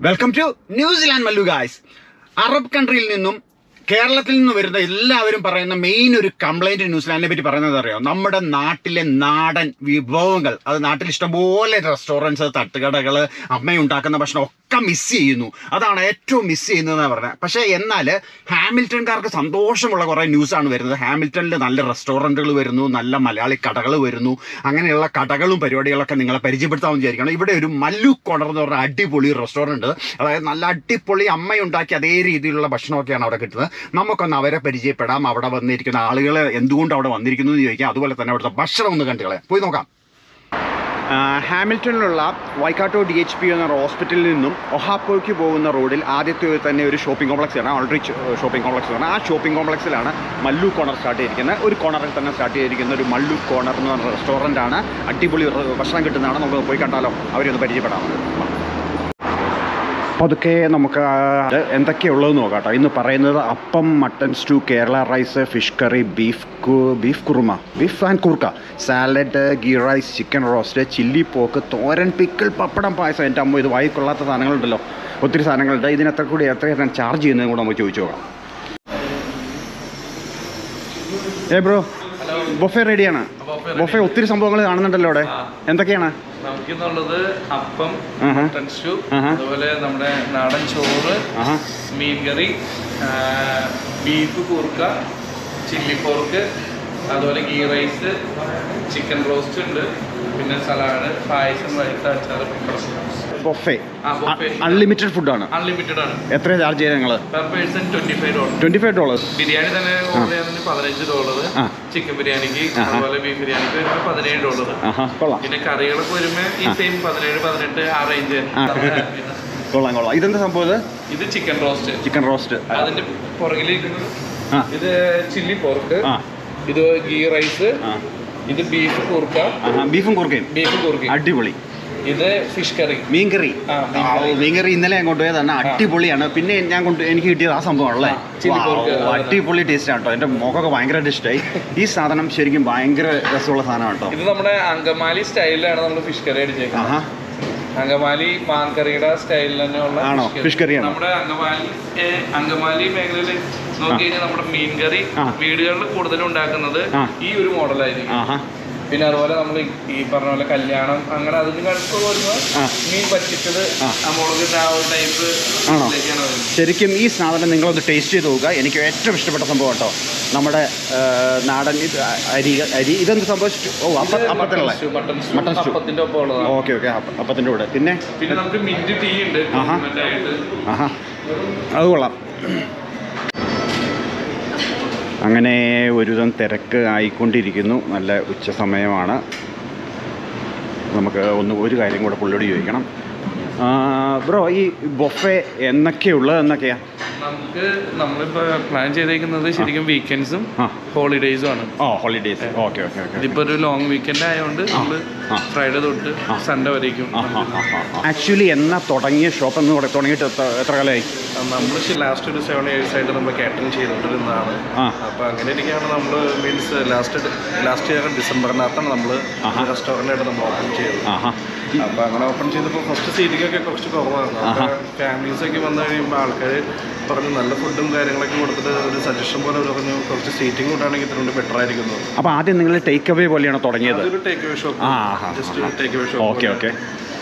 Welcome to New Zealand Mallu guys Arab കൺട്രിയിൽ നിന്നും കേരളത്തിൽ നിന്ന് വരുന്ന എല്ലാവരും പറയുന്ന മെയിൻ ഒരു കംപ്ലൈന്റ് ന്യൂസിലാൻഡിനെ പറ്റി പറയുന്നത് അറിയോ? നമ്മുടെ നാട്ടിലെ നാടൻ വിഭവങ്ങൾ അത് നാട്ടിൽ ഇഷ്ടംപോലെ റെസ്റ്റോറന്റ്സ് തട്ടുകടകൾ അമ്മയുണ്ടാക്കുന്ന ഭക്ഷണം ഒക്കെ മിസ് ചെയ്യുന്നു. അതാണ് ഏറ്റവും മിസ് ചെയ്യുന്നതെന്ന് പറഞ്ഞത്. പക്ഷേ എന്നാൽ ഹാമിൽട്ടൺകാർക്ക് സന്തോഷമുള്ള കുറേ ന്യൂസാണ് വരുന്നത്. ഹാമിൽട്ടണിൽ നല്ല റെസ്റ്റോറന്റുകൾ വരുന്നു നല്ല മലയാളി കടകൾ വരുന്നു. അങ്ങനെയുള്ള കടകളും പരിപാടികളൊക്കെ നിങ്ങളെ പരിചയപ്പെടുത്താമെന്ന് വിചാരിക്കണം. ഇവിടെ ഒരു മല്ലു കോണർ എന്ന് പറഞ്ഞ അടിപൊളി റെസ്റ്റോറന്റ് അതായത് നല്ല അടിപൊളി അമ്മയുണ്ടാക്കി അതേ രീതിയിലുള്ള ഭക്ഷണമൊക്കെയാണ് അവിടെ കിട്ടുന്നത്. നമുക്കൊന്ന് അവരെ പരിചയപ്പെടാം. അവിടെ വന്നിരിക്കുന്ന ആളുകൾ എന്തുകൊണ്ട് അവിടെ വന്നിരിക്കുന്നു എന്ന് ചോദിക്കാം. അതുപോലെ തന്നെ അവിടുത്തെ ഭക്ഷണം ഒന്ന് കണ്ടുകളെ പോയി നോക്കാം. ഹാമിൽട്ടണിലുള്ള വൈക്കാട്ടോ ഡി എച്ച് പി എന്ന ഹോസ്പിറ്റലിൽ നിന്നും ഒഹാപ്പോയ്ക്ക് പോകുന്ന റോഡിൽ ആദ്യത്തെ തന്നെ ഒരു ഷോപ്പിംഗ് കോംപ്ലക്സ് ആണ്. ഓൾറെഡി ഷോപ്പിംഗ് കോംപ്ലക്സ് ആണ്. ആ ഷോപ്പിംഗ് കോംപ്ലക്സിലാണ് മല്ലു കോണർ സ്റ്റാർട്ട് ചെയ്തിരിക്കുന്നത്. ഒരു കോണറിൽ തന്നെ സ്റ്റാർട്ട് ചെയ്തിരിക്കുന്ന ഒരു മല്ലു കോണർ എന്ന് പറഞ്ഞ റെസ്റ്റോറന്റ് ആണ്. അടിപൊളി ഭക്ഷണം കിട്ടുന്നതാണ്. നമുക്ക് പോയി കണ്ടാലോ. അവരൊന്ന് പരിചയപ്പെടാം. അതൊക്കെ നമുക്ക് എന്തൊക്കെയുള്ളത് എന്തൊക്കെയുള്ളതെന്ന് നോക്കാം കേട്ടോ. ഇന്ന് പറയുന്നത് appam mutton stew Kerala rice fish curry beef beef kurma beef and koorka salad ghee rice chicken roast chilli pork thoran pickle പപ്പടം പായസം. എന്റെ അമ്മ ഇത് വായിക്കൊള്ളാത്ത സാധനങ്ങളുണ്ടല്ലോ. ഒത്തിരി സാധനങ്ങളുണ്ട്. ഇതിന് എത്ര കൂടി എത്രയാണ് ചാർജ് ചെയ്യുന്നതും കൂടെ നമുക്ക് ചോദിച്ചു നോക്കാം. ഏ ബ്രോ ബൊഫെ റെഡിയാണ് ബൊഫെ ഒത്തിരി സംഭവങ്ങൾ കാണുന്നുണ്ടല്ലോ അവിടെ. എന്തൊക്കെയാണ്? നമുക്കിന്നുള്ളത് അപ്പം മട്ടൻ സ്റ്റൂ അതുപോലെ നമ്മുടെ നാടൻ ചോറ് മീൻകറി മീൻ കറി ബീഫ് കൂർക്ക ചില്ലി പോർക്ക് അതുപോലെ ഗീ റൈസ് ചിക്കൻ റോസ്റ്റ് ഉണ്ട്. പിന്നെ സലാഡ് പായസം വഴുത്ത അച്ചാർ ബൊഫെ. അൺലിമിറ്റഡ് ഫുഡാണ് അൺലിമിറ്റഡ് ആണ്. എത്ര ചാർജ് ചെയ്യുന്നത് നിങ്ങൾ per person twenty five dollar twenty five dollars biryani തന്നെ ഓർഡർ പതിനഞ്ച് ഡോളർ ചിക്കൻ ബിരിയാണിക്ക്. അതുപോലെ ബീഫ് ബിരിയാണിക്ക് വരുമ്പോൾ പതിനേഴ് ഡോളർ പിന്നെ കറികളൊക്കെ വരുമ്പോൾ ഈ. സെയിം പതിനേഴ് പതിനെട്ട് ആ റേഞ്ച്. കൊള്ളാം കൊള്ളാം. ഇതെന്താ സംഭവം ഇത്? ചിക്കൻ റോസ്റ്റ് ചിക്കൻ റോസ്റ്റ് അതിന്റെ പുറകിലിരിക്കുന്നത് ഇത് ചില്ലി പോർക്ക് ഇത് ഗീ റൈസ് ഇത് ബീഫ് കൂർക്ക ബീഫും കുറുക്കയും ബീഫും കൂർക്ക അടിപൊളി. ഇത് ഫിഷ് കറി മീൻ കറി മീൻ കറി. ഇന്നലെ ഞാൻ കൊണ്ടുപോയതാണ് അടിപൊളിയാണ്. പിന്നെ ഞാൻ കൊണ്ട് എനിക്ക് കിട്ടിയത് ആ സംഭവമാണല്ലേ. അടിപൊളി ടേസ്റ്റ് ആണ് കേട്ടോ എന്റെ മുഖമൊക്കെ ഭയങ്കരമായിട്ട് ഇഷ്ടമായി. ഈ സാധനം ശരിക്കും ഭയങ്കര രസമുള്ള സാധനമാണ് കേട്ടോ. ഇത് നമ്മുടെ അങ്കമാലി സ്റ്റൈലിലാണ് നമ്മൾ ഫിഷ് കറി അടിച്ചേക്കുന്നത്. അങ്കമാലി മാൻകറിയുടെ സ്റ്റൈലിൽ തന്നെയുള്ള ആണോ? ഫിഷ് കറിയാണ്? നമ്മുടെ അങ്കമാലി അങ്കമാലി മേഖലയിൽ നോക്കി കഴിഞ്ഞാൽ നമ്മുടെ മീൻ കറി വീടുകളിൽ കൂടുതലും ഉണ്ടാക്കുന്നത് ഈ ഒരു മോഡലായിരിക്കും. പിന്നെ അതുപോലെ നമ്മൾ ഈ പറഞ്ഞ പോലെ കല്യാണം അങ്ങനെ അതിന് അടുത്ത് വരുമ്പോൾ മീൻ പറ്റിച്ചത് ആ. ആ ഒരു ടൈപ്പ്? ശരിക്കും ഈ സാധനം നിങ്ങളൊന്ന് ടേസ്റ്റ് ചെയ്ത് നോക്കുക. എനിക്ക് ഏറ്റവും ഇഷ്ടപ്പെട്ട സംഭവം കേട്ടോ. നമ്മുടെ നാടൻ അരി അരി. ഇതെന്ത് സംഭവം? ഓ അപ്പ അപ്പത്തിനുള്ള മട്ടൻ മട്ടൺ സ്റ്റൂ. അപ്പത്തിന്റെ ഓക്കെ ഓക്കെ. അപ്പത്തിന്റെ കൂടെ. പിന്നെ? പിന്നെ നമുക്ക് മിന്റ് ടീ ഉണ്ട്. ആഹാ. അത് കൊള്ളാം. അങ്ങനെ ഒരുവിധം തിരക്ക് ആയിക്കൊണ്ടിരിക്കുന്നു. നല്ല ഉച്ച സമയമാണ്. നമുക്ക് ഒന്ന് ഒരു കാര്യം കൂടെ പുള്ളിയോട് ചോദിക്കണം. ബ്രോ ഈ ബൊഫെ എന്നൊക്കെയുള്ളത് എന്നൊക്കെയാ? നമുക്ക് നമ്മളിപ്പോ പ്ലാൻ ചെയ്തേക്കുന്നത് ശരിക്കും വീക്കെൻഡ്സും ഹോളിഡേയ്സും ആണ്. ഓ ഹോളിഡേയ്സ് ഓക്കെ ഓക്കെ ഓക്കെ ഇതിപ്പോ ഒരു ലോങ് വീക്കെൻഡ് ആയതുകൊണ്ട് നമ്മൾ ഫ്രൈഡേ തൊട്ട് സൺഡേ വരേക്കും. ആക്ച്വലി എന്നാ തുടങ്ങിയ ഷോപ്പ് എന്ന് തുട- തുടങ്ങിയിട്ട് എത്ര കാലമായി? നമ്മൾ ലാസ്റ്റ് ഒരു സെവൻ ഇയേഴ്സ് ആയിട്ട് നമ്മൾ കാറ്ററിംഗ് ചെയ്തോണ്ടിരുന്നതാണ്. അപ്പൊ അങ്ങനെ ഇരിക്കുകയാണ് നമ്മൾ മീൻസ് ലാസ്റ്റ് ലാസ്റ്റ് ഇയർ ഡിസംബറിനകത്താണ് നമ്മൾ. റെസ്റ്റോറന്റ് ആയിട്ട് നമ്മൾ ഓപ്പൺ ചെയ്തത്. അപ്പൊ അങ്ങനെ ഓപ്പൺ ചെയ്തപ്പോൾ ഫസ്റ്റ് സീറ്റിംഗ് ഒക്കെ കുറച്ച് കുറവാണ്. ആഹാ. ഫാമിലീസ് ഒക്കെ വന്നു കഴിയുമ്പോൾ ആൾക്കാർ പറഞ്ഞു നല്ല ഫുഡും കാര്യങ്ങളൊക്കെ കൊടുത്തിട്ട് ഒരു സജഷൻ പോലെ അവർ പറഞ്ഞു കുറച്ച് സീറ്റിംഗ് കൂട്ടാണെങ്കിൽ ഇത്രയും ബെറ്റർ ആയിരിക്കുന്നു. അപ്പോൾ ആദ്യം നിങ്ങൾ ടേക്ക് അവേ പോലെയാണ് തുടങ്ങിയത്? അതൊരു ടേക്ക് അവേ ഷോപ്പ് ആ, ആഹാ, just. Take away shop okay okay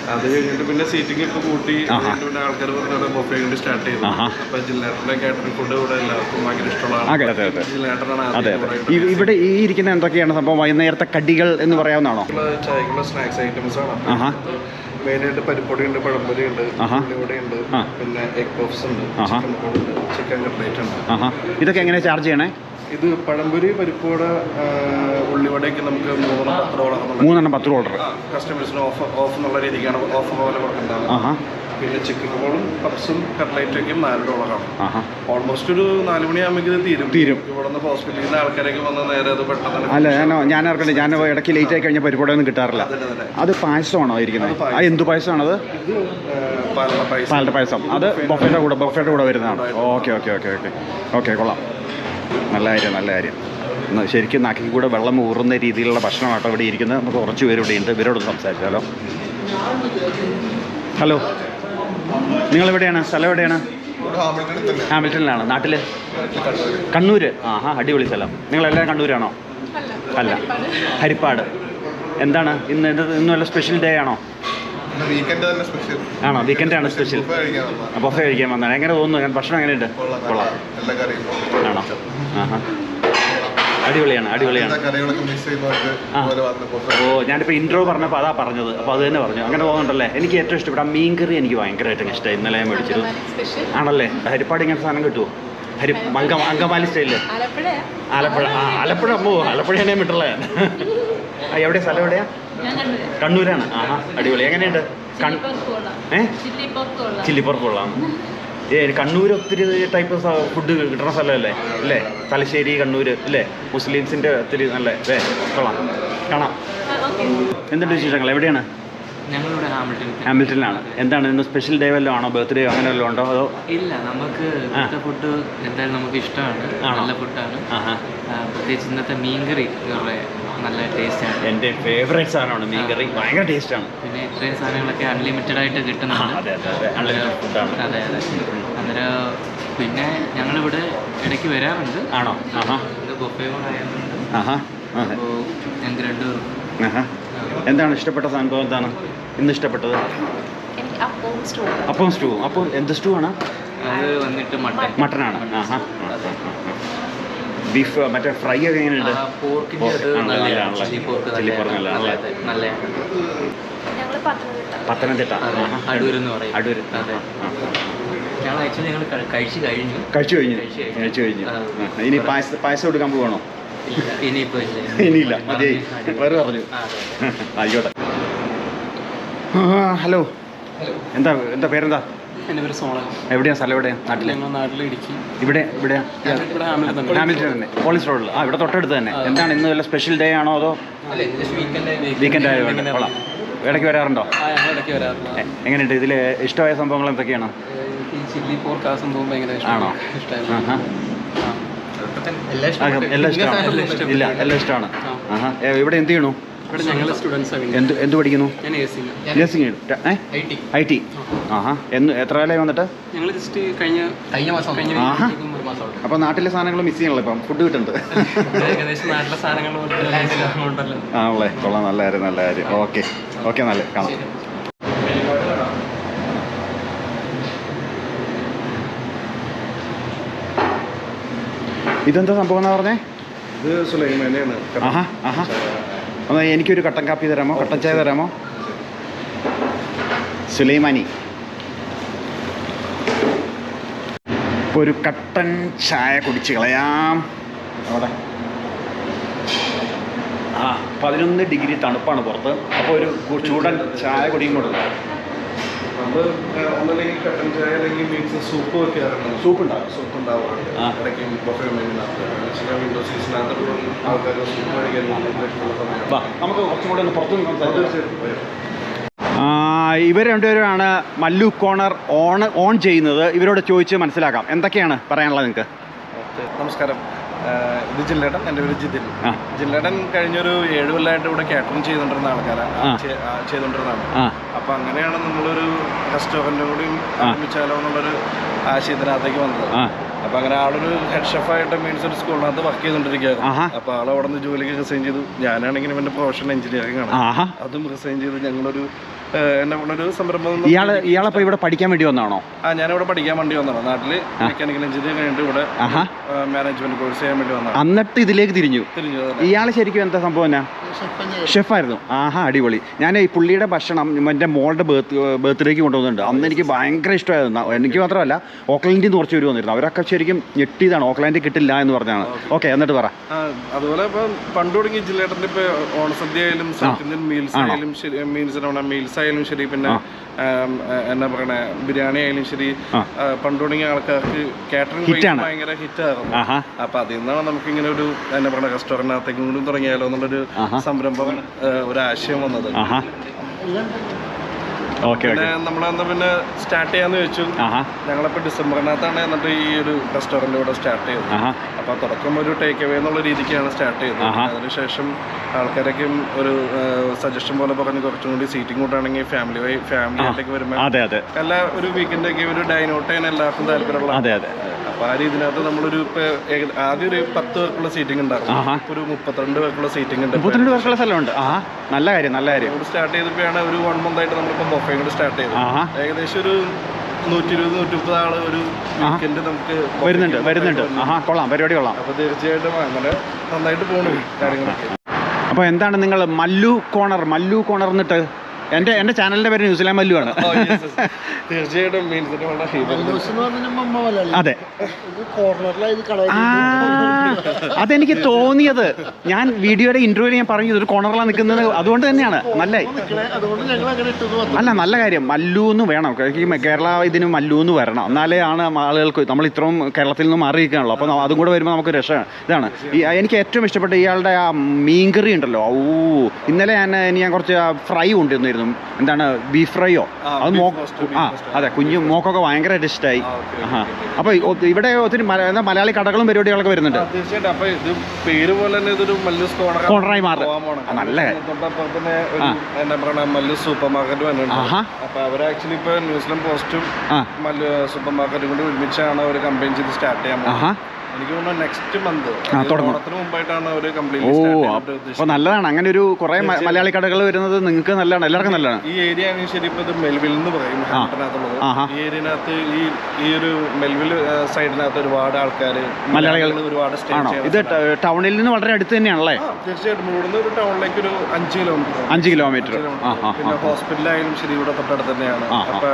അത് കഴിഞ്ഞിട്ട് പിന്നെ സീറ്റിംഗ് ഒക്കെ കൂട്ടി പിന്നെ ആൾക്കാർ പറഞ്ഞ ബൊഫേ കൊണ്ട് സ്റ്റാർട്ട് ചെയ്തു. അപ്പോൾ അപ്പൊ ജില്ലേട്ടന്റെ കാറ്ററിംഗ് ഫുഡ് ഇവിടെ എല്ലാവർക്കും ഭയങ്കര ഇഷ്ടമുള്ളതാണ് അതെ ജില്ലേട്ടനാണ് ഇവിടെ ഈ- ഇരിക്കുന്ന എന്തൊക്കെയാണ് സംഭവം? വൈകുന്നേരത്തെ കടികൾ എന്ന് പറയാവുന്നതാണോ? ചായക്കുള്ള സ്നാക്സ് ഐറ്റംസ് ആണ്. മെയിനായിട്ട് പരിപ്പൊടി ഉണ്ട് പഴംപൊരി ഉണ്ട്. പിന്നെ എഗ് പഫ്സ് ഉണ്ട്. ചിക്കൻ ഉണ്ട് ചിക്കൻ കട്ട്ലേറ്റ് ഉണ്ട്. ഇതൊക്കെ എങ്ങനെ ചാർജ് ചെയ്യണേ? ഇത് പഴംപൊരി പരിപ്പോട ഉള്ളിവടയൊക്കെ നമുക്ക് മൂന്നെണ്ണം പത്ത് ഓർഡർ മൂന്നെണ്ണം പത്ത് ഓർഡർ കസ്റ്റമേഴ്സിന് ഓഫ് ഓഫ് എന്നുള്ള രീതിക്കാണ് ഓഫ് പോലെ കൊടുക്കേണ്ടത് പിന്നെ ചിക്കൻ റോളും പപ്സും കട്ട്ലൈറ്റൊക്കെയും നാല് ഡോളറാണ് ഓൾമോസ്റ്റ് ഒരു നാല് മണിയാകുമ്പോൾ തീരും. തീരും. ഇവിടെ നിന്ന് ഹോസ്പിറ്റലിൽ നിന്ന് ആൾക്കാരൊക്കെ വന്ന് നേരെ അത് പെട്ടെന്ന് അല്ല ഞാനോ ഞാൻ ഓർക്കണ്ടേ ഞാൻ ഇടയ്ക്ക് ലേറ്റ് ആയി കഴിഞ്ഞാൽ പരിപാടി ഒന്നും കിട്ടാറില്ല. അത് പായസമാണോ ഇരിക്കുന്നത്? അത് ആ എന്ത് പായസമാണത് പാലട പായസം. അത് ബൊഫയുടെ കൂടെ ബൊഫയുടെ കൂടെ വരുന്നതാണ്. Okay okay okay okay okay കൊള്ളാം. നല്ല കാര്യം നല്ല കാര്യം. ശരിക്കും നാക്കിൽ കൂടെ വെള്ളം ഊറുന്ന രീതിയിലുള്ള ഭക്ഷണമാട്ടോ ഇവിടെ ഇരിക്കുന്നത്. നമുക്ക് കുറച്ച് പേര് ഇവിടെ ഉണ്ട്. ഇവരോട് സംസാരിച്ചാലോ. ഹലോ. നിങ്ങൾ എവിടെയാണ്? സ്ഥലം എവിടെയാണ് ഹാമിൽട്ടണിലാണ്? നാട്ടിൽ കണ്ണൂർ ആഹാ അടിപൊളി സ്ഥലം. നിങ്ങളെല്ലാം കണ്ണൂരാണോ? അല്ല ഹരിപ്പാട്. എന്താണ് ഇന്ന് ഇത് ഇന്ന് വല്ല സ്പെഷ്യൽ ഡേ ആണോ? വീക്കെൻഡ് തന്നെ സ്പെഷ്യൽ ആണോ? വീക്കെൻഡ് ആണ് സ്പെഷ്യൽ അപ്പോൾ കഴിക്കാൻ വന്നതാണ്. എങ്ങനെ തോന്നുന്നു? ഞാൻ ഭക്ഷണം എങ്ങനെയുണ്ട്? കൊള്ളാം, ആണോ? ആഹാ. വന്ന് അടിപൊളിയാണ് ഓ ഞാനിപ്പോൾ ഇൻട്രോ പറഞ്ഞപ്പോൾ അതാ പറഞ്ഞത്. അപ്പോൾ അത് തന്നെ പറഞ്ഞു. അങ്ങനെ പോകുന്നുണ്ടല്ലേ? എനിക്ക് ഏറ്റവും ഇഷ്ടപ്പെട്ട ആ മീൻ കറി എനിക്ക് ഭയങ്കരമായിട്ട് ഇഷ്ടമായി ഇന്നലെ ഞാൻ മേടിച്ചത് ആണല്ലേ? ഹരിപ്പാട് ഇങ്ങനെ സാധനം കിട്ടുമോ ഹരി അങ്ക അങ്കമാലി സ്റ്റൈലിൽ ആലപ്പുഴ ആലപ്പുഴ. ആ ആലപ്പുഴ അമ്മോ ആലപ്പുഴ തന്നെ വിട്ടുള്ളേ ആ എവിടെയാ? സ്ഥലം എവിടെയാ? കണ്ണൂരാണ്. ആഹാ അടിപൊളി. എങ്ങനെയുണ്ട്? ഏഹ് ചില്ലിപ്പുറത്ത് കൊള്ളാം കണ്ണൂർ ഒത്തിരി ടൈപ്പ് ഫുഡ് കിട്ടുന്ന സ്ഥലമല്ലേ? അല്ലേ? തലശ്ശേരി കണ്ണൂർ അല്ലേ? മുസ്ലിംസിന്റെ ഒത്തിരി നല്ല അല്ലേ? കൊള്ളാം. കാണാം. എന്തുണ്ട് വിശേഷങ്ങൾ? എവിടെയാണ്? ഞങ്ങളിവിടെ ഹാമിൽട്ടൺ ഹാമിൽട്ടണിലാണ്. എന്താണ് ഇന്ന് സ്പെഷ്യൽ ഡേ വല്ലതും ആണോ? ബർത്ത്ഡേ അങ്ങനെ വല്ലതും ഉണ്ടോ? അതോ? ഇല്ല നമുക്ക് ഇന്നത്തെ ഫുഡ് എന്തായാലും നമുക്ക് ഇഷ്ടമാണ്. ആണോ? നല്ല ഫുഡാണ് പ്രത്യേകിച്ച് ഇന്നത്തെ മീൻകറി നല്ല ടേസ്റ്റാണ് എന്റെ ഫേവറേറ്റ് സാധനമാണ് മീൻ കറി ഭയങ്കര ടേസ്റ്റാണ് പിന്നെ ഇത്രയും സാധനങ്ങളൊക്കെ അൺലിമിറ്റഡ് ആയിട്ട് കിട്ടുന്നതാണ് അതെ അതെ അതെ. അന്നേരം പിന്നെ ഞങ്ങളിവിടെ ഇടയ്ക്ക് വരാറുണ്ട്. ആണോ? ബൊഫേ കൂടെ ആയതുകൊണ്ട്. ഞങ്ങൾക്ക് രണ്ടുപേർക്കും എന്താണ് ഇഷ്ടപ്പെട്ട സംഭവം? എന്താണ്? ഇന്ന് ഇഷ്ടപ്പെട്ടത്? അപ്പം സ്റ്റൂ അപ്പം എന്ത് സ്റ്റൂ ആണ് അത് വന്നിട്ട് മട്ടൻ. മട്ടനാണ്. ആഹാ. ബീഫ് മറ്റേ ഫ്രൈ ഒക്കെ എങ്ങനെയുണ്ട്? നല്ലതാണ്. Chilli pork Pathanamthitta. ആക്ച്വലി ഞങ്ങൾ കഴിച്ചു കഴിഞ്ഞു. കഴിച്ചു കഴിഞ്ഞു. ഇനി പായസം പായസം കൊടുക്കാൻ പോകണോ ഇനിയിപ്പോ ഇല്ല ഇനിയില്ല. മതിയായി വേറെ പറഞ്ഞു. ആയിക്കോട്ടെ. ഹലോ. എന്താ എന്താ പേരെന്താ? എന്റെ പേര് സോണൽ എവിടെയാ സ്ഥലം എവിടെയാ? ഞങ്ങൾ നാട്ടിൽ ഇടുക്കി. ഇവിടെ ഇവിടെ. തന്നെ. പോളിസ് റോഡിൽ ആ ഇവിടെ തൊട്ടടുത്ത് തന്നെ. എന്താണ് ഇന്ന് വല്ല സ്പെഷ്യൽ ഡേ ആണോ അതോ? വീക്കെൻഡ് ആയതുകൊണ്ട് കൊള്ളാം. ഇടയ്ക്ക് വരാറുണ്ടോ? എങ്ങനെയുണ്ട്? ഇതിൽ ഇഷ്ടമായ സംഭവങ്ങൾ എന്തൊക്കെയാണ്? ഈ ചില്ലി പോർക്ക് ആ സംഭവം ഭയങ്കര ആണോ? ആ, എല്ലാം ഇഷ്ടമാണ്. ഇല്ല എല്ലാം ഇഷ്ടമാണ്. ആഹാ. ഇവിടെ എന്ത് ചെയ്യണു? എന്ത് എന്ത് പഠിക്കുന്നു? നഴ്സിംഗ് ഐ ടി ആഹാ. എന്ന് എത്ര കാലമായി വന്നിട്ട്? ആഹാ. അപ്പോൾ നാട്ടിലെ സാധനങ്ങൾ മിസ് ചെയ്യണല്ലോ ഇപ്പം. ഫുഡ് കിട്ടുന്നുണ്ട് ആണല്ലേ. കൊള്ളാം. നല്ല കാര്യം നല്ല കാര്യം. ഓക്കെ. ഓക്കെ നല്ല കാണാം. ഇതെന്താ സംഭവം എന്നാ പറഞ്ഞേ? ഇത് സുലൈമാനെയാണ് ആഹാ ആഹാ. ഒന്ന് എനിക്കൊരു കട്ടൻ കാപ്പി തരാമോ? കട്ടൻ ചായ തരാമോ? സുലൈമാനി. ഇപ്പോൾ ഒരു കട്ടൻ ചായ കുടിച്ച് കളയാം. അവിടെ. ആ പതിനൊന്ന് ഡിഗ്രി തണുപ്പാണ് പുറത്ത്. അപ്പോൾ ഒരു ചൂടൻ ചായ കുടിയും കൊടുക്കും നമ്മൾ ഒന്നല്ലെങ്കിൽ കട്ടൻ ചായ അല്ലെങ്കിൽ മീൻസ് സൂപ്പ് വെക്കാറുണ്ട്. സൂപ്പ് ഉണ്ടാവും സൂപ്പ് ഉണ്ടാവാറുണ്ട്. ആ. ഇടയ്ക്ക് ബൊഫേ മെനുവിനകത്ത് വിൻഡോ സീസണിനകത്ത് ആൾക്കാർ സൂപ്പ് കഴിക്കാൻ ഇഷ്ടമുള്ള സമയമാണ്. വാ നമുക്ക് കുറച്ചും കൂടെ ഒന്ന് പുറത്ത് നിന്ന് സംസാരിക്കാം ഇവർ രണ്ടുപേരുമാണ് മല്ലു കോണർ ഓൺ ഓൺ ചെയ്യുന്നത്. ഇവരോട് ചോദിച്ച് മനസ്സിലാക്കാം. എന്തൊക്കെയാണ് പറയാനുള്ളത് നിങ്ങൾക്ക്? നമസ്കാരം. ഇത് ജില്ലടൻ എന്റെ പേര് ജിതിൻ. ജില്ലടൻ കഴിഞ്ഞൊരു ഏഴ് കൊല്ലമായിട്ട് ഇവിടെ കാറ്ററിംഗ് ചെയ്തുകൊണ്ടിരുന്ന ആൾക്കാരാണ് ചെയ്തുകൊണ്ടിരുന്നതാണ്. ആ. അപ്പോൾ അങ്ങനെയാണ് നമ്മളൊരു റെസ്റ്റോറന്റും കൂടി. ആരംഭിച്ചാലോ എന്നുള്ളൊരു ആശയത്തിനകത്തേക്ക് വന്നത്. അപ്പൊ അങ്ങനെ ആളൊരു ഹെഡ് ഷെഫായിട്ട് മീൻസ് ഒരു സ്കൂളിനകത്ത് വർക്ക് ചെയ്തോണ്ടിരിക്കുകയാണ് അപ്പോൾ ആൾ അവിടെ നിന്ന് ജോലിക്ക് റിസൈൻ ചെയ്തു. ഞാനാണെങ്കിൽ എന്റെ പ്രൊഫഷണൽ എഞ്ചിനീയറിംഗ് ആണ്. അതും റിസൈൻ ചെയ്ത് ഞങ്ങളൊരു ആഹ്, കൂടെ ഒരു സംരംഭം ഇയാൾ ഇയാളപ്പോൾ ഇവിടെ പഠിക്കാൻ വേണ്ടി വന്നാണോ? ആ ഞാനിവിടെ പഠിക്കാൻ വേണ്ടി വന്നതാണ് നാട്ടിൽ മെക്കാനിക്കൽ എഞ്ചിനീയറിംഗ് കഴിഞ്ഞിട്ട് ഇവിടെ മാനേജ്മെന്റ് കോഴ്സ് ചെയ്യാൻ വേണ്ടി വന്നതാണ് എന്നിട്ട് ഇതിലേക്ക് തിരിഞ്ഞു. തിരിഞ്ഞു ഇയാൾ ശരിക്കും എന്താ സംഭവം എന്നാ? ഷെഫായിരുന്നു. ആഹാ അടിപൊളി. ഞാൻ ഈ പുള്ളിയുടെ ഭക്ഷണം എന്റെ മോളുടെ ബർത്ത് ബർത്ത്ഡേക്ക് കൊണ്ടുവന്നിട്ടുണ്ട്. അന്ന് എനിക്ക് ഭയങ്കര ഇഷ്ടമായിരുന്നു. എനിക്ക് മാത്രമല്ല ഓക്ലാൻഡിൽ നിന്ന് കുറച്ച് പേര് വന്നിരുന്നു. അവരൊക്കെ ശരിക്കും ഞെട്ടിയതാണ്. ഓക്ലാൻഡിൽ കിട്ടില്ല എന്ന് പറഞ്ഞാണ്. ഓക്കെ എന്നിട്ട് പറ. അതുപോലെ ഇപ്പം പണ്ട് തുടങ്ങി ജില്ലേട്ടന്റെ ഇപ്പൊ ഓണസദ്യ ആയാലും മീൽസ്? ആയാലും മീൽസ് മീൽസ് ആയാലും ശരി പിന്നെ എന്നാ പറയണേ ബിരിയാണി ആയാലും ശരി പണ്ട് തുടങ്ങിയ ആൾക്കാർക്ക് കാറ്ററിംഗ് ഭയങ്കര ഹിറ്റായിരുന്നു ആയിരുന്നു. അപ്പൊ അതിൽ നിന്നാണ് നമുക്ക് ഇങ്ങനെ ഒരു എന്നാ പറയണ റെസ്റ്റോറന്റിനകത്തേക്കും കൂടി തുടങ്ങിയാലോ എന്നുള്ളൊരു. സംരംഭം ഒരു ആശയം വന്നത്. പിന്നെ നമ്മളന്ന് പിന്നെ സ്റ്റാർട്ട് ചെയ്യാന്ന് വെച്ചു. ഞങ്ങളിപ്പോ ഡിസംബറിനകത്താണ് എന്നിട്ട് ഈ ഒരു റെസ്റ്റോറന്റ് ഇവിടെ സ്റ്റാർട്ട് ചെയ്തത്. അപ്പൊ തുടക്കം ഒരു ടേക്ക് അവേ എന്നുള്ള രീതിക്കാണ് സ്റ്റാർട്ട് ചെയ്തത്. അതിനുശേഷം ആൾക്കാരൊക്കെ ഒരു സജഷൻ പോലെ പറഞ്ഞ് കുറച്ചും കൂടി സീറ്റിംഗ് കൂട്ടാണെങ്കിൽ ഫാമിലി വൈ ഫാമിലി ആയിട്ടൊക്കെ വരുമ്പോൾ അതെ അതെ. എല്ലാ ഒരു വീക്കെൻഡൊക്കെ ഒരു ഡൈനോട്ട് ചെയ്യാൻ എല്ലാവർക്കും താല്പര്യമുള്ള അതെ അതെ. അപ്പോൾ ആ രീതിയിലകത്ത് നമ്മളൊരു ആദ്യം ഒരു പത്ത് പേർക്കുള്ള സീറ്റിംഗ് ഉണ്ടാകും. ഒരു മുപ്പത്തിരണ്ട് പേർക്കുള്ള സീറ്റിംഗ് ഉണ്ട്. മുപ്പത്തിരണ്ട് പേർക്കുള്ള സ്ഥലമുണ്ട്. ആ നല്ല കാര്യം നല്ല കാര്യം. സ്റ്റാർട്ട് ചെയ്തപ്പോഴാണ് ഒരു വൺ മന്ത് ആയിട്ട് നമ്മളിപ്പോൾ ബൊഫയും കൂടി സ്റ്റാർട്ട് ചെയ്തത്. ഏകദേശം ഒരു നൂറ്റി ഇരുപത് നൂറ്റി മുപ്പത് ആൾ ഒരു വീക്കെൻഡ് നമുക്ക് വരുന്നുണ്ട് വരുന്നുണ്ട്. ആ കൊള്ളാം. പരിപാടി കൊള്ളാം. അപ്പോൾ തീർച്ചയായിട്ടും അങ്ങനെ നന്നായിട്ട് പോണു കാര്യങ്ങളൊക്കെ. അപ്പോൾ എന്താണ് നിങ്ങൾ മല്ലു കോണർ മല്ലു കോണർ എന്നിട്ട് എന്റെ എന്റെ ചാനലിന്റെ പേര് ന്യൂസിലാൻഡ് മല്ലു ആണ്. Oh, yes, yes. തീർച്ചയായിട്ടും അതെ. അതെനിക്ക് തോന്നിയത്. ഞാൻ വീഡിയോയുടെ ഇന്റർവ്യൂവിൽ ഞാൻ പറഞ്ഞു ഇതൊരു കോർണറിലാണ് നിൽക്കുന്നത് അതുകൊണ്ട് തന്നെയാണ്. നല്ല അല്ല നല്ല കാര്യം. മല്ലു എന്ന് വേണം കേരള ഇതിന് മല്ലു എന്ന് വരണം. എന്നാലേ ആണ് ആളുകൾക്ക് നമ്മൾ ഇത്രയും കേരളത്തിൽ നിന്ന് മാറി നിൽക്കുകയാണല്ലോ അപ്പോൾ അതും കൂടെ വരുമ്പോൾ നമുക്ക് രക്ഷ ഇതാണ്. എനിക്ക് ഏറ്റവും ഇഷ്ടപ്പെട്ട ഇയാളുടെ ആ മീൻകറി ഉണ്ടല്ലോ. ഓ ഇന്നലെ ഞാൻ ഇനി ഞാൻ കുറച്ച് ഫ്രൈ കൊണ്ടുവന്നിരുന്നു എന്താണ് ബീഫ് ഫ്രൈയോ അത് beef മോ roast, beef ആ അതെ കുഞ്ഞു മോക്കൊക്കെ ഭയങ്കരമായിട്ട് ഇഷ്ടമായി. അപ്പോൾ ഇവിടെ ഒത്തിരി മലയാളി കടകളും പരിപാടികളൊക്കെ വരുന്നുണ്ട്. തീർച്ചയായിട്ടും. അപ്പൊ ഇത് പേര് പോലെ തന്നെ ഇതൊരു മല്ലൂസ് കോണർ കോണറായി മാറും. നല്ല. എന്താ പറയുക മല്ലൂസ് സൂപ്പർ മാർക്കറ്റ് വന്നിട്ടുണ്ട്. ആഹാ. അവർ ആക്ച്വലി ഇപ്പൊ ന്യൂസിലും പോസ്റ്റും മല്ലു സൂപ്പർ മാർക്കറ്റും കൂടി ഒരുമിച്ചാണ് അവർ കമ്പയിൻ ചെയ്ത് സ്റ്റാർട്ട് ചെയ്യാൻ പോകുന്നത്. എനിക്ക് തോന്നുന്നു നെക്സ്റ്റ് മന്ത് ആ, തുടങ്ങും. ഓണത്തിന് മുമ്പായിട്ടാണ് അവർ ഓ കംപ്ലീറ്റ്ലി സ്റ്റാർട്ട് ചെയ്യാൻ അപ്പോൾ നല്ലതാണ്. അങ്ങനെ ഒരു കുറേ മലയാളി കടകൾ വരുന്നത് നിങ്ങൾക്ക് നല്ലതാണ്. എല്ലാവർക്കും നല്ലതാണ്. ഈ ഏരിയ ആണെങ്കിൽ ശരി ഇത് മെൽവിൽ എന്ന് പറയും ഹാംപ്ടണിനകത്തുള്ളത് ആഹാ. ഈ ഏരിയനകത്ത് ഈ ഈ ഒരു മെൽവിൽ സൈഡിനകത്ത് ഒരുപാട് ആൾക്കാർ മലയാളികൾ. ഒരുപാട് സ്റ്റേ ആണോ? ഇത് ടൗണിൽ നിന്ന് വളരെ അടുത്ത് തന്നെയാണല്ലേ? തീർച്ചയായിട്ടും. ഇവിടുന്ന് ഒരു ടൗണിലേക്ക് ഒരു അഞ്ച് കിലോമീറ്റർ അഞ്ച് കിലോമീറ്റർ പിന്നെ ഹോസ്പിറ്റലായാലും ശരി ഇവിടെ തൊട്ടടുത്ത് തന്നെയാണ്. അപ്പൊ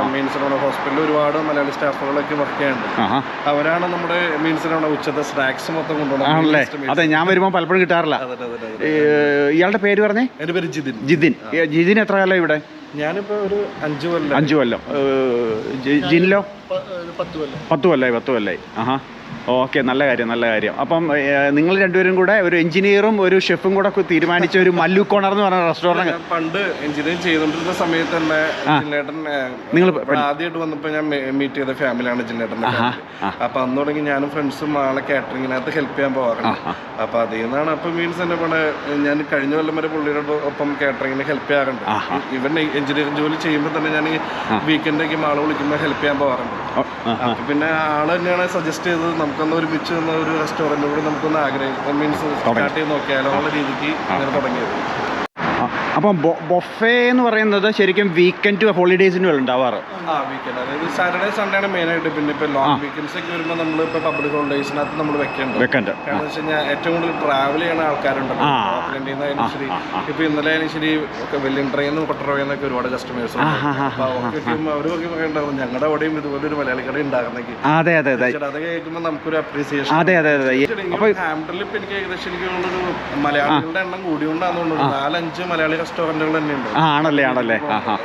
ഹോസ്പിറ്റലിൽ ഒരുപാട് മലയാളി സ്റ്റാഫുകളൊക്കെ വർക്ക് ചെയ്യുന്നുണ്ട് അവരാണ് നമ്മുടെ മീൻസിനോട് സ്നാക്സ് മൊത്തം കൊണ്ടുപോകണം ആണല്ലേ? അതെ ഞാൻ വരുമ്പോൾ പലപ്പോഴും കിട്ടാറില്ല. ഇയാളുടെ പേര് പറഞ്ഞേ? എന്റെ പേര് ജിതിൻ. ജിതിൻ. ജിതിൻ എത്ര കാലം ഇവിടെ? ഞാനിപ്പോ ഒരു അഞ്ചു കൊല്ലം. അഞ്ചു കൊല്ലം. ഏ, ജി- ജിനിലോ പത്ത് കൊല്ലായി പത്ത് കൊല്ലായി. ആഹാ. ഓക്കെ നല്ല കാര്യം നല്ല കാര്യം. അപ്പം നിങ്ങൾ രണ്ടുപേരും കൂടെ ഒരു എഞ്ചിനീയറും ഒരു ഷെഫും കൂടെ തീരുമാനിച്ച ഒരു മല്ലു കോണർ എന്ന് പറഞ്ഞ റെസ്റ്റോറന്റ് പണ്ട് എഞ്ചിനീയറിംഗ് ചെയ്തുകൊണ്ടിരുന്ന സമയത്ത് തന്നെ ജില്ലേട്ടൻ നിങ്ങൾ ആദ്യമായിട്ട് വന്നപ്പോൾ ഞാൻ മീറ്റ് ചെയ്ത ഫാമിലിയാണ് ജില്ലേട്ടൻ അപ്പം അന്ന് തുടങ്ങി ഞാനും ഫ്രണ്ട്സും ആളെ കാറ്ററിങ്ങിനകത്ത് ഹെൽപ്പ് ചെയ്യാൻ പോകാറുണ്ട്. അപ്പൊ അതിൽ നിന്നാണ് അപ്പൊ മീൻസ് എന്നെ പണ ഞാൻ കഴിഞ്ഞ കൊല്ലം വരെ പുള്ളിയുടെ ഒപ്പം കാറ്ററിങ്ങിന് ഹെൽപ്പ് ചെയ്യാറുണ്ട്. ഇവൻ എഞ്ചിനീയറിംഗ് ജോലി ചെയ്യുമ്പോൾ തന്നെ ഞാൻ വീക്കെൻഡൊക്കെ ആളെ വിളിക്കുമ്പോൾ ഹെൽപ്പ് ചെയ്യാൻ പോകാറുണ്ട്. അപ്പൊ പിന്നെ ആൾ തന്നെയാണ് സജസ്റ്റ് ചെയ്തത്. നമുക്കൊന്ന് ഒരുമിച്ച് നിന്ന് ഒരു റെസ്റ്റോറന്റ് കൂടി നമുക്കൊന്ന് ആഗ്രഹിക്കാം മീൻസ് സ്റ്റാർട്ട് ചെയ്ത് നോക്കിയാലോ എന്നുള്ള രീതിക്ക് അങ്ങനെ തുടങ്ങിയത്. അപ്പം ബൊഫേ എന്ന് പറയുന്നത് ശരിക്കും വീക്കെൻഡ് ഹോളിഡേയ്സിന് വേണ്ട ഉണ്ടാവാറ്. ആ വീക്കെൻഡ് അതായത് സാറ്റർഡേ സൺഡേ ആണ് മെയിൻ ആയിട്ട് പിന്നെ ഇപ്പൊ ലോങ് വീക്കെൻഡ്സ് ഒക്കെ വരുമ്പോൾ നമ്മൾ ഇപ്പൊ പബ്ലിക് ഹോളിഡേയ്സിനകത്ത് നമ്മൾ വെക്കേണ്ടത്. വെക്കണ്ട് കാരണം വെച്ച് കഴിഞ്ഞാൽ ഏറ്റവും കൂടുതൽ ട്രാവൽ ചെയ്യുന്ന ആൾക്കാരുണ്ടല്ലോ. ആ. ഓക്ലൻഡിൽ ശരി. ഇപ്പൊ ഇന്നലെ ആയാലും ശരി ഒക്കെ വെല്ലിൻ ട്രെയിനും കൊട്ടറോയെന്നൊക്കെ ഒരുപാട് കസ്റ്റമേഴ്സ് ആ, ആ, ആ, അപ്പൊ അവർക്കൊക്കെ അവരൊക്കെ പറയണ്ടാവും ഞങ്ങളുടെ അവിടെയും ഇതുപോലെ ഒരു മലയാളി കട ഉണ്ടാകുന്നെങ്കിൽ അതെ അതെ അതെ. അത് കേൾക്കുമ്പോൾ നമുക്കൊരു അപ്രീസിയേഷൻ അതെ അതെ അതെ. അപ്പൊ ഹാംപ്ടണിൽ ഇപ്പൊ എനിക്ക് ഏകദേശം എനിക്ക് മലയാളികളുടെ എണ്ണം കൂടിയോണ്ടാന്ന് തോന്നുന്നു. നാലഞ്ച് മലയാളി റെസ്റ്റോറന്റുകൾ തന്നെയുണ്ട്. ആ ആണല്ലേ ആണല്ലേ. ആ ആ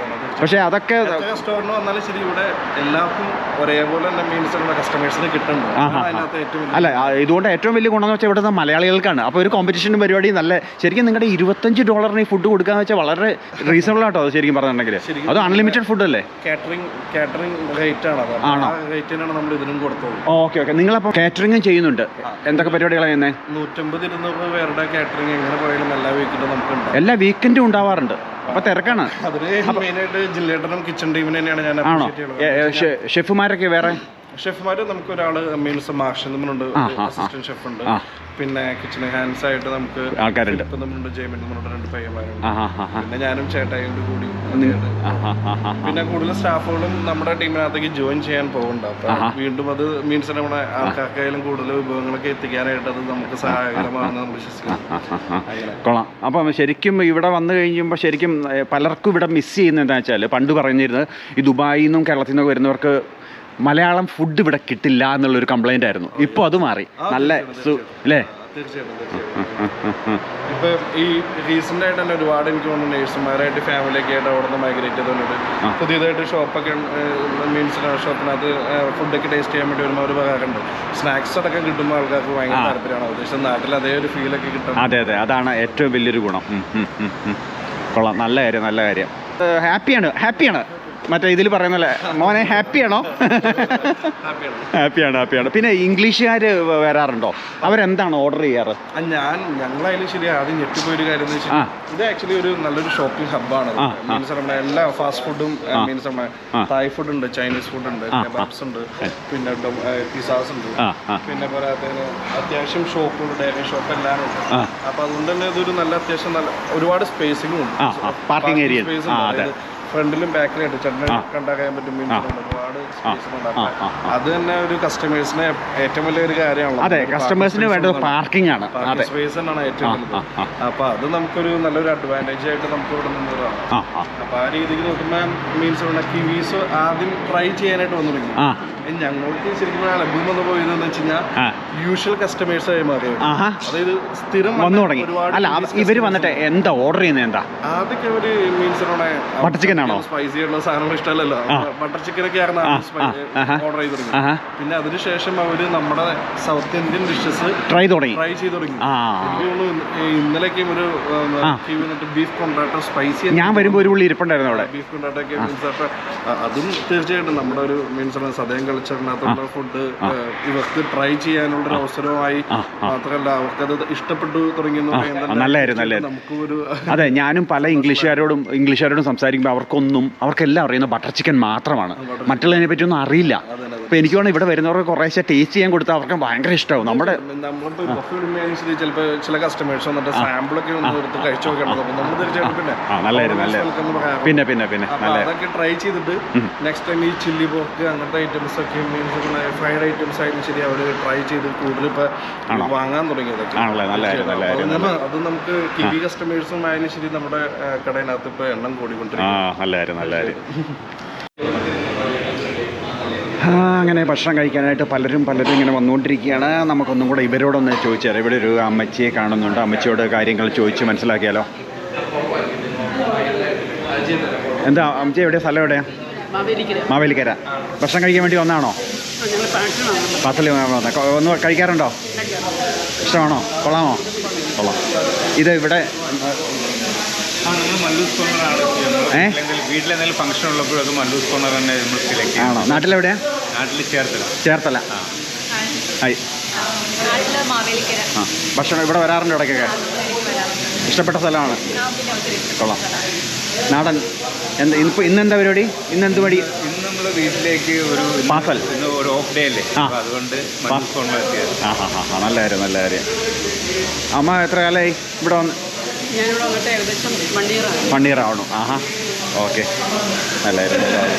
പക്ഷേ അതൊക്കെ റെസ്റ്റോറന്റ് വന്നാലും ശരി ഇവിടെ എല്ലാവർക്കും ഒരേപോലെ തന്നെ മീൻസ് കസ്റ്റമേഴ്സിന് കിട്ടുന്നുണ്ട് ആ, ആ, അതാണ് ആ. അതിനകത്ത് ഏറ്റവും അല്ല ആ, ഇതുകൊണ്ട് ഏറ്റവും വലിയ ഗുണം ഗുണമെന്ന് വെച്ചാൽ ഇവിടുത്തെ മലയാളികൾക്കാണ്. അപ്പോൾ ഒരു കോമ്പറ്റീഷൻ പരിപാടി നല്ല ശരിക്കും നിങ്ങളുടെ ഇരുപത്തഞ്ച് ഡോളറിന് ഈ ഫുഡ് കൊടുക്കാന്ന് വെച്ചാൽ വളരെ റീസണബിൾ ആട്ടോ അത് ശരിക്കും പറഞ്ഞിട്ടുണ്ടെങ്കിൽ ശരിക്കും അത് അൺലിമിറ്റഡ് ഫുഡ് അല്ലേ? കാറ്ററിംഗ് കാറ്ററിംഗ് റേറ്റ് ആണ് അത്. ആണോ? ആ റേറ്റിനാണ് നമ്മൾ ഇതിനും കൊടുത്തത്. Okay okay. നിങ്ങളപ്പോൾ കാറ്ററിംഗും ചെയ്യുന്നുണ്ട്. എന്തൊക്കെ പരിപാടികളാണ് ചെയ്യുന്നത് നൂറ്റമ്പത് ഇരുന്നൂറ് പേരുടെ കാറ്ററിംഗ് എങ്ങനെ പറയാനും എല്ലാ വീക്കിലും നമുക്കുണ്ട്. എല്ലാ വീക്കെൻഡും ഉണ്ടാവാറുണ്ട്. അപ്പൊ തിരക്കാണ്. അതിന് മെയിനായിട്ട് ജില്ലേട്ടനും കിച്ചൺ ടീമിനെ തന്നെയാണ് ഞാൻ ആണോ? ഷെഫുമാരൊക്കെ വേറെ? ഷെഫ്മാർ നമുക്ക് ഒരാൾ മീൽസ് മാർഷൻ ആ. അസിസ്റ്റന്റ് ഷെഫ് ഉണ്ട് പിന്നെ കിച്ചൺ ഹാൻഡ്സ് ആയിട്ട് നമുക്ക് ആൾക്കാരുണ്ട്. നമ്മളുണ്ട് ജയ്മൻ നമ്മളുണ്ട് രണ്ട് പയ്യന്മാരുണ്ട്. പിന്നെ ഞാനും ചേട്ടായോട് കൂടി ഉണ്ട്. പിന്നെ കൂടുതൽ സ്റ്റാഫുകളും നമ്മുടെ ടീമിനകത്തേക്ക് ജോയിൻ ചെയ്യാൻ പോകുന്നുണ്ട് അപ്പൊ വീണ്ടും അത് മീൻസ് നമ്മുടെ ആൾക്കാർക്കായാലും കൂടുതൽ വിഭവങ്ങളൊക്കെ എത്തിക്കാനായിട്ട് അത് നമുക്ക് സഹായകരമാണെന്ന് നമ്മൾ വിശ്വസിക്കുന്നു. കൊള്ളാം. അപ്പം ശരിക്കും ഇവിടെ വന്നു കഴിയുമ്പോൾ ശരിക്കും പലർക്കും ഇവിടെ മിസ് ചെയ്യുന്നത് എന്താ വെച്ചാൽ പണ്ട് പറഞ്ഞിരുന്നത് ഈ ദുബായിൽ നിന്നും കേരളത്തിൽ നിന്നൊക്കെ വരുന്നവർക്ക് മലയാളം ഫുഡ് ഇവിടെ കിട്ടില്ല എന്നുള്ളൊരു കംപ്ലൈന്റ് ആയിരുന്നു. ഇപ്പോൾ അത് മാറി. നല്ല അല്ലേ തീർച്ചയായിട്ടും ഇപ്പൊ ഈ റീസെന്റ് ആയിട്ട് തന്നെ ഒരുപാട് എനിക്ക് തോന്നുന്നു നേഴ്സുമാരായിട്ട് ഫാമിലിയൊക്കെ ആയിട്ട് അവിടെ നിന്ന് മൈഗ്രേറ്റ് ചെയ്തുകൊണ്ട്. പുതിയതായിട്ട് ഷോപ്പൊക്കെ മീൻസ് ഷോപ്പിനകത്ത് ഫുഡൊക്കെ ടേസ്റ്റ് ചെയ്യാൻ വേണ്ടി വരുമ്പോൾ അവർ പറയാറുണ്ട് സ്നാക്സ് അടക്കം കിട്ടുമ്പോൾ ആൾക്കാർക്ക് ഭയങ്കര. താല്പര്യമാണ്. ഉദ്ദേശം നാട്ടിൽ അതേ ഒരു ഫീലൊക്കെ കിട്ടും. അതെ അതെ. അതാണ് ഏറ്റവും വലിയൊരു ഗുണം. കൊള്ളാം. നല്ല കാര്യം നല്ല കാര്യം. ഹാപ്പിയാണ് ഹാപ്പിയാണ്. മറ്റേ ഇതിൽ പറയുന്നല്ലേ മോനെ ഹാപ്പിയാണോ? ഹാപ്പിയാണ് ഹാപ്പിയാണ്. പിന്നെ ഇംഗ്ലീഷുകാർ വരാറുണ്ടോ? അവരെന്താണ് ഓർഡർ ചെയ്യാറ്? ഞാൻ ഞങ്ങളായാലും ശരി ആദ്യം ഞെട്ടിപ്പോയ ഒരു കാര്യം എന്ന് വെച്ചാൽ ഇത് ആക്ച്വലി ഒരു നല്ലൊരു ഷോപ്പിംഗ് ഹബ്ബാണ്. മീൻസ് നമ്മുടെ എല്ലാ ഫാസ്റ്റ് ഫുഡും മീൻസ് നമ്മുടെ. തായ് ഫുഡ് ഉണ്ട് ചൈനീസ് ഫുഡ് ഉണ്ട്. കബാബ്സ് ഉണ്ട് പിന്നെ പിസാസ് ഉണ്ട്. പിന്നെ പോരാത്തതിന് അത്യാവശ്യം ഷോപ്പുകൾ ഡയറി ഷോപ്പ് എല്ലാം ഉണ്ട്. അപ്പൊ അതുകൊണ്ട് തന്നെ ഇതൊരു നല്ല അത്യാവശ്യം നല്ല ഒരുപാട് സ്പേസിംഗും ഉണ്ട്. പാർക്കിംഗ് ഏരിയ സ്പേസ് ഉണ്ട്. ഫ്രണ്ടിലും ബാക്കിലായിട്ട് ചേട്ടനെ കണ്ടാക്കാൻ പറ്റും. ഒരുപാട്. അത് തന്നെ ഒരു കസ്റ്റമേഴ്സിന് ഏറ്റവും വലിയ ഒരു കാര്യമാണല്ലോ. അതെ കസ്റ്റമേഴ്സിന് വേണ്ടത് പാർക്കിംഗ് ആണ്. സ്പേസ് തന്നെയാണ് ഏറ്റവും വലുത്. അപ്പൊ അത് നമുക്കൊരു നല്ലൊരു അഡ്വാന്റേജ് ആയിട്ട് നമുക്ക് ഇവിടെ നിന്നതാണ് അപ്പൊ ആ രീതിക്ക് നോക്കുമ്പോൾ മീൻസ് ഇവിടെ കിവീസ് ആദ്യം ട്രൈ ചെയ്യാനായിട്ട് വന്നു തുടങ്ങി ഞങ്ങൾക്ക് ശരിക്കും അനുഭവം വന്നു പോയതെന്ന് വെച്ചാൽ കഴിഞ്ഞാൽ യൂഷ്വൽ കസ്റ്റമേഴ്സ് ആയി മാറി അതായത് സ്ഥിരം വന്നു തുടങ്ങി. അല്ല ഇവർ വന്നിട്ട് എന്താ ഓർഡർ ചെയ്യുന്നത് എന്താ? ആദ്യം അവർ മീൻസ് chicken ആണോ? സ്പൈസി ആയിട്ടുള്ള സാധനങ്ങൾ ഇഷ്ടമല്ലല്ലോ. ബട്ടർ ചിക്കൻ ഒക്കെ ആയിരുന്നു ഓർഡർ ചെയ്ത് പിന്നെ അതിനുശേഷം അവർ നമ്മുടെ സൗത്ത് ഇന്ത്യൻ ഡിഷസ് ട്രൈ തുടങ്ങി. ട്രൈ ചെയ്ത് തുടങ്ങി. ഇന്നലെയൊക്കെ ഒരു ബീഫ് കൊണ്ടാട്ട സ്പൈസി ഞാൻ വരുമ്പോൾ ഒരു ഉള്ളി ഇരിപ്പുണ്ടായിരുന്നു അവിടെ. ബീഫ് കൊണ്ടാട്ടൊക്കെ അതും തീർച്ചയായിട്ടും നമ്മുടെ ഒരു മീൻസ് സദയം കൾച്ചറിനകത്തുള്ള ഫുഡ് ഇവർക്ക് ട്രൈ ചെയ്യാനുള്ള ഒരു അവസരമായി. മാത്രമല്ല അവർക്കത് ഇഷ്ടപ്പെട്ടു തുടങ്ങി നല്ലായിരുന്നു ഒരു അതെ ഞാനും പല ഇംഗ്ലീഷുകാരോടും ഇംഗ്ലീഷുകാരോടും സംസാരിക്കുമ്പോൾ അവർക്കൊന്നും അവർക്കെല്ലാം അറിയുന്ന ബട്ടർ ചിക്കൻ മാത്രമാണ്. മറ്റുള്ളതിനെ പറ്റിയൊന്നും അറിയില്ല. അപ്പോൾ എനിക്ക് വേണം ഇവിടെ വരുന്നവർക്ക് കുറേശ്ശെ ടേസ്റ്റ് ചെയ്യാൻ കൊടുത്താൽ അവർക്ക് ഭയങ്കര ഇഷ്ടമാവും നമ്മുടെ ചിലപ്പോൾ ചില കസ്റ്റമേഴ്സ് വന്നിട്ട് സാമ്പിളൊക്കെ ഒന്ന് കഴിച്ചു നോക്കണം പിന്നെ. പിന്നെ പിന്നെ അതൊക്കെ ട്രൈ ചെയ്തിട്ട് നെക്സ്റ്റ് ടൈം ഈ ചില്ലി പോക്ക് അങ്ങനത്തെ ഐറ്റംസ് ഒക്കെ മീൻസ് ഫ്രൈഡ് ഐറ്റംസ് ആയാലും ശരി അവർ ട്രൈ ചെയ്ത് കൂടുതൽ ഇപ്പൊ വാങ്ങാൻ തുടങ്ങിയതൊക്കെ അത് നമുക്ക് കിവി കസ്റ്റമേഴ്സും ആയാലും ശരി നമ്മുടെ കടയിനകത്ത് ഇപ്പൊ എണ്ണം കൂടിക്കൊണ്ടിരിക്കും നല്ല കാര്യം നല്ല കാര്യം. അങ്ങനെ ഭക്ഷണം കഴിക്കാനായിട്ട് പലരും പലരും ഇങ്ങനെ വന്നുകൊണ്ടിരിക്കുകയാണ്. നമുക്കൊന്നും കൂടെ ഇവരോടൊന്ന് ചോദിച്ചാൽ ഇവിടെ ഒരു അമ്മച്ചിയെ കാണുന്നുണ്ട്. അമ്മച്ചിയോട് കാര്യങ്ങൾ ചോദിച്ച് മനസ്സിലാക്കിയാലോ? എന്താ അമ്മച്ചി എവിടെയാ? സ്ഥലം എവിടെയാ? മാവേലിക്കര. ഭക്ഷണം കഴിക്കാൻ വേണ്ടി വന്നാണോ പാർസൽ വന്നത്. ഒന്ന് കഴിക്കാറുണ്ടോ? ഇഷ്ടമാണോ? കൊള്ളാമോ? കൊള്ളാം. ഇത് ഇവിടെ ആണോ നാട്ടിലെവിടെയാ? ചേർത്തല. ആയി ആ. ഭക്ഷണം ഇവിടെ വരാറുണ്ട് ഇടയ്ക്കൊക്കെ? ഇഷ്ടപ്പെട്ട സ്ഥലമാണ്. കൊള്ളാം. നാടൻ. എന്താ ഇന്നിപ്പോൾ ഇന്നെന്താ പരിപാടി? ഇന്നെന്ത് പടി ഇന്ന് നമ്മൾ വീട്ടിലേക്ക് ഒരു ഇന്ന് പാർസൽ. ഇന്ന് ഒരു ഓഫ് ഡേ അല്ലേ? അതുകൊണ്ട് ആ ഹാ ഹാ നല്ല കാര്യം നല്ല കാര്യം. അമ്മ എത്ര കാലമായി ഇവിടെ വന്ന് ഞാനിവിടെ വന്നിട്ട് ഏകദേശം വൺ ഇയർ ആവണു ആഹാ. ഓക്കെ. നല്ല കാര്യം നല്ല കാര്യം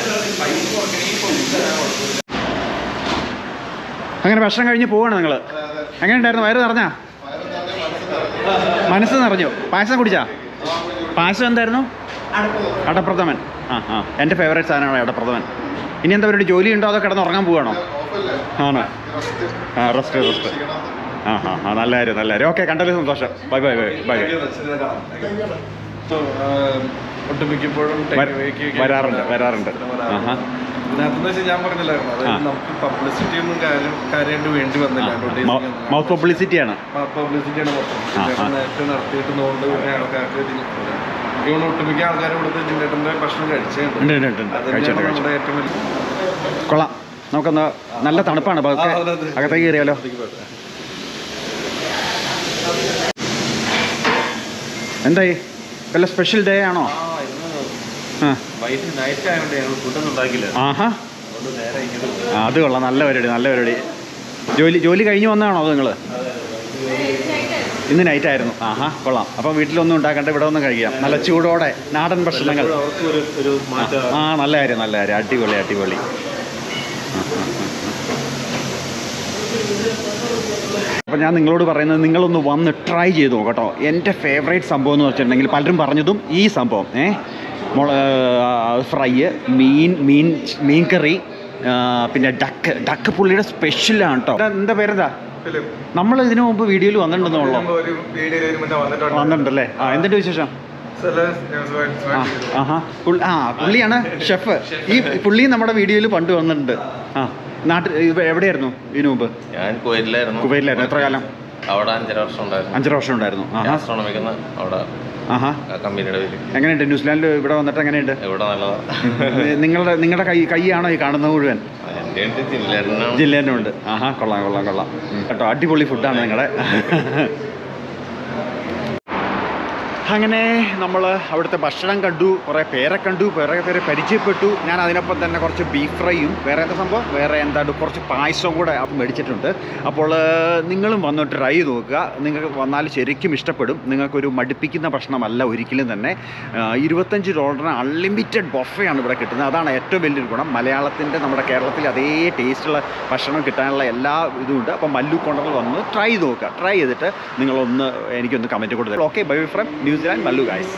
അങ്ങനെ ഭക്ഷണം കഴിഞ്ഞ് പോവാണ് നിങ്ങൾ എങ്ങനെ ഉണ്ടായിരുന്നു വയറ് നിറഞ്ഞാ? മനസ്സ് നിറഞ്ഞു. പായസം കുടിച്ചാ? പായസം എന്തായിരുന്നു? അടപ്രഥമൻ. ആ ആ. എന്റെ ഫേവറേറ്റ് സാധനമാണ് അടപ്രഥമൻ. ഇനി എന്താ ഒരു ജോലി ഉണ്ടോ അതോ കിടന്ന് ഉറങ്ങാൻ പോവാണോ? ആണോ? ആ റെസ്റ്റ് റെസ്റ്റ് ആ ആ ആ നല്ല കാര്യം നല്ല കാര്യം. ഓക്കെ കണ്ടതിൽ സന്തോഷം. ബൈ ബൈ ബൈ ബൈ ഒട്ടുമിക്കപ്പോഴും വര- വരാറുണ്ട് വരാറുണ്ട്. ആഹാ. ഞാൻ പറഞ്ഞില്ലായിരുന്നു. ആ. അതായത് നമുക്ക് പബ്ലിസിറ്റി ഒന്നും കാര്യം കാര്യമായിട്ട് വേണ്ടി വന്നില്ല. മൗത്ത് പബ്ലിസിറ്റിയാണ് മൊത്തം നേരത്തെ പിന്നെ ആൾക്കാർക്ക് ഇവണ് ഒട്ടുമിക്ക ആൾക്കാരും ഇവിടുത്തെ ജില്ലേട്ടന്റെ ഭക്ഷണം കഴിച്ചിട്ടുണ്ട്. കൊള്ളാം. നമുക്കൊന്ന് നല്ല തണുപ്പാണ്. അകത്തേക്ക് കയറിയാലോ? എന്തായി? വല്ല സ്പെഷ്യൽ ഡേ ആണോ? ആഹാ. അത് കൊള്ളാം. നല്ല പരിപാടി നല്ല പരിപാടി. ജോലി ജോലി കഴിഞ്ഞ് വന്നതാണോ അത് നിങ്ങൾ ഇന്ന് നൈറ്റ് ആയിരുന്നു. ആഹാ കൊള്ളാം. അപ്പം വീട്ടിലൊന്നും ഉണ്ടാക്കണ്ട ഇവിടെ ഒന്നും കഴിക്കാം. നല്ല ചൂടോടെ നാടൻ ഭക്ഷണങ്ങൾ. ആ നല്ല കാര്യം നല്ല കാര്യം. അടിപൊളി അടിപൊളി. അപ്പോൾ ഞാൻ നിങ്ങളോട് പറയുന്നത് നിങ്ങളൊന്ന് വന്ന് ട്രൈ ചെയ്ത് നോക്കട്ടോ. എന്റെ ഫേവറേറ്റ് സംഭവം എന്ന് വെച്ചിട്ടുണ്ടെങ്കിൽ പലരും പറഞ്ഞതും ഈ സംഭവം. ഏ? മുള ഫ്രൈ മീൻ മീൻ മീൻ കറി പിന്നെ ഡക്ക് ഡക്ക് പുള്ളിയുടെ സ്പെഷ്യലാണ് കേട്ടോ എന്താ പേരെന്താ? നമ്മൾ ഇതിനു മുമ്പ് വീഡിയോയിൽ വന്നിട്ടുണ്ടെന്നുള്ളൂ വന്നിട്ടുണ്ടല്ലേ? ആ എന്തിന്റെ വിശേഷം? ആ, ആഹാ. പുള്ളി ആ പുള്ളിയാണ് ഷെഫ് ഈ പുള്ളി നമ്മുടെ വീഡിയോയിൽ പണ്ട് വന്നിട്ടുണ്ട്. ആ. നാട്ടിൽ എവിടെയായിരുന്നു ഇതിനു മുമ്പ്? ഞാൻ കുവൈറ്റിലായിരുന്നു. കുവൈറ്റിലായിരുന്നു. എത്ര കാലം? അവിടെ അഞ്ചര വർഷം ഉണ്ടായിരുന്നു. അഞ്ചര വർഷം ഉണ്ടായിരുന്നു. ആസ്ട്രോണമിക്കുന്ന അവിടെ. ആഹാ. കമ്പനിയുടെ പേര്. എങ്ങനെയുണ്ട്? ന്യൂസിലാൻഡിൽ ഇവിടെ വന്നിട്ട് എങ്ങനെയുണ്ട്? ഇവിടെ നല്ലതാ. നിങ്ങളുടെ നിങ്ങളുടെ കൈ കൈയാണോ ഈ കാണുന്നത് മുഴുവൻ? ജില്ലേട്ടനാണ് ഉണ്ട്. ആഹാ കൊള്ളാം കൊള്ളാം കൊള്ളാം. കേട്ടോ അടിപൊളി ഫുഡാണ് നിങ്ങളുടെ അങ്ങനെ നമ്മൾ അവിടുത്തെ ഭക്ഷണം കണ്ടു കുറേ പേരെ കണ്ടു കുറേ പേരെ പരിചയപ്പെട്ടു. ഞാൻ അതിനൊപ്പം തന്നെ കുറച്ച് ബീഫ് ഫ്രൈയും വേറെ എന്താ സംഭവം? വേറെ എന്താണ് കുറച്ച് പായസവും കൂടെ മേടിച്ചിട്ടുണ്ട്. അപ്പോൾ നിങ്ങളും വന്ന് ട്രൈ നോക്കുക. നിങ്ങൾക്ക് വന്നാൽ ശരിക്കും ഇഷ്ടപ്പെടും. നിങ്ങൾക്കൊരു മടുപ്പിക്കുന്ന ഭക്ഷണമല്ല ഒരിക്കലും തന്നെ. ഇരുപത്തഞ്ച് ഡോളറിന് അൺലിമിറ്റഡ് ബൊഫയാണ് ഇവിടെ കിട്ടുന്നത്. അതാണ് ഏറ്റവും വലിയൊരു ഗുണം. മലയാളത്തിന്റെ നമ്മുടെ കേരളത്തിൽ അതേ ടേസ്റ്റുള്ള ഭക്ഷണം കിട്ടാനുള്ള എല്ലാ ഇതും ഉണ്ട്. അപ്പോൾ മല്ലു കൊണ്ടറിൽ വന്ന് ട്രൈ നോക്കുക. ട്രൈ ചെയ്തിട്ട് നിങ്ങളൊന്ന് എനിക്കൊന്ന് കമന്റ് കൊടുത്തത് okay bye from New Zealand Mallu guys